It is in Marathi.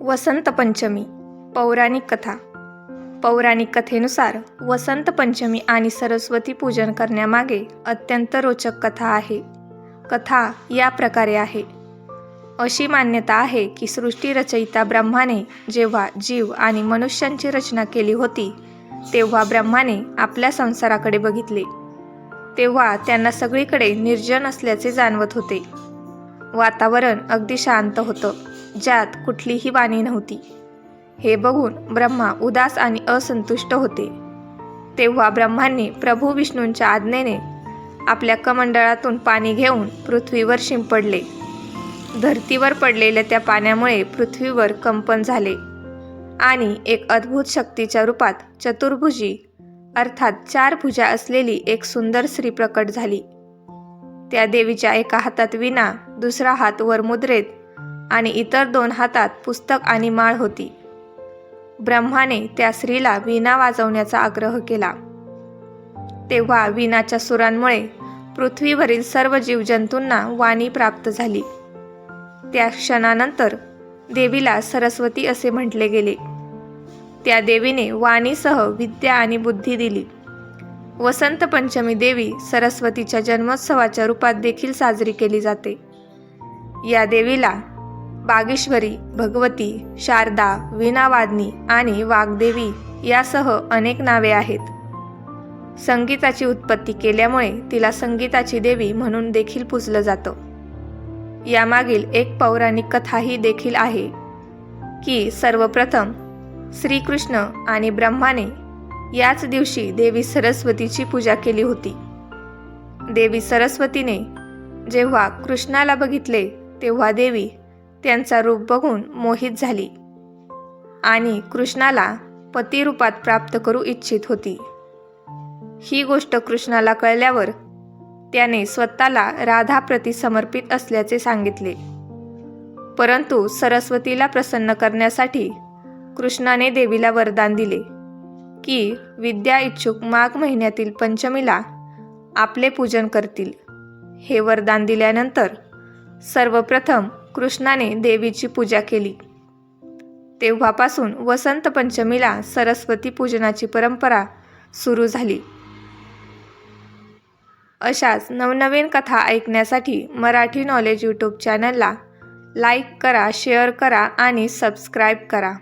वसंत पंचमी पौराणिक कथा. पौराणिक कथेनुसार वसंत पंचमी आणि सरस्वती पूजन करण्यामागे अत्यंत रोचक कथा आहे. कथा या प्रकारे आहे. अशी मान्यता आहे की सृष्टीरचयिता ब्रह्माने जेव्हा जीव आणि मनुष्यांची रचना केली होती तेव्हा ब्रह्माने आपल्या संसाराकडे बघितले. तेव्हा त्यांना सगळीकडे निर्जन असल्याचे जाणवत होते. वातावरण अगदी शांत होतं ज्यात कुठलीही वाणी नव्हती. हे बघून ब्रह्मा उदास आणि असंतुष्ट होते. तेव्हा ब्रह्मांनी प्रभू विष्णूंच्या आज्ञेने आपल्या कमंडळातून पाणी घेऊन पृथ्वीवर शिंपडले. धर्तीवर पडलेल्या त्या पाण्यामुळे पृथ्वीवर कंपन झाले आणि एक अद्भुत शक्तीच्या रूपात चतुर्भुजी अर्थात चार भुजा असलेली एक सुंदर स्त्री प्रकट झाली. त्या देवीच्या एका हातात विना दुसरा हात वर मुद्रेत आणि इतर दोन हातात पुस्तक आणि माळ होती. ब्रह्माने त्या स्त्रीला वीणा वाजवण्याचा आग्रह केला. तेव्हा वीणाच्या सुरांमुळे पृथ्वीवरील सर्व जीवजंतूंना वाणी प्राप्त झाली. त्या क्षणानंतर देवीला सरस्वती असे म्हटले गेले. त्या देवीने वाणीसह विद्या आणि बुद्धी दिली. वसंत पंचमी देवी सरस्वतीच्या जन्मोत्सवाच्या रूपात देखील साजरी केली जाते. या देवीला बागेश्वरी भगवती शारदा वीणावादनी आणि वाग्देवी यासह अनेक नावे आहेत. संगीताची उत्पत्ती केल्यामुळे तिला संगीताची देवी म्हणून देखील पूजलं जातं. यामागील एक पौराणिक कथाही देखील आहे की सर्वप्रथम श्रीकृष्ण आणि ब्रह्माने याच दिवशी देवी सरस्वतीची पूजा केली होती. देवी सरस्वतीने जेव्हा कृष्णाला बघितले तेव्हा देवी त्यांचा रूप बघून मोहित झाली आणि कृष्णाला पतिरूपात प्राप्त करू इच्छित होती. ही गोष्ट कृष्णाला कळल्यावर त्याने स्वतःला राधाप्रती समर्पित असल्याचे सांगितले. परंतु सरस्वतीला प्रसन्न करण्यासाठी कृष्णाने देवीला वरदान दिले की विद्या इच्छुक माघ महिन्यातील पंचमीला आपले पूजन करतील. हे वरदान दिल्यानंतर सर्वप्रथम कृष्णाने देवीची पूजा केली. तेव्हापासून वसंत पंचमीला सरस्वती पूजनाची परंपरा सुरू झाली. अशाच नवनवीन कथा ऐकण्यासाठी मराठी नॉलेज यूट्यूब चॅनलला लाईक करा शेअर करा आणि सबस्क्राईब करा.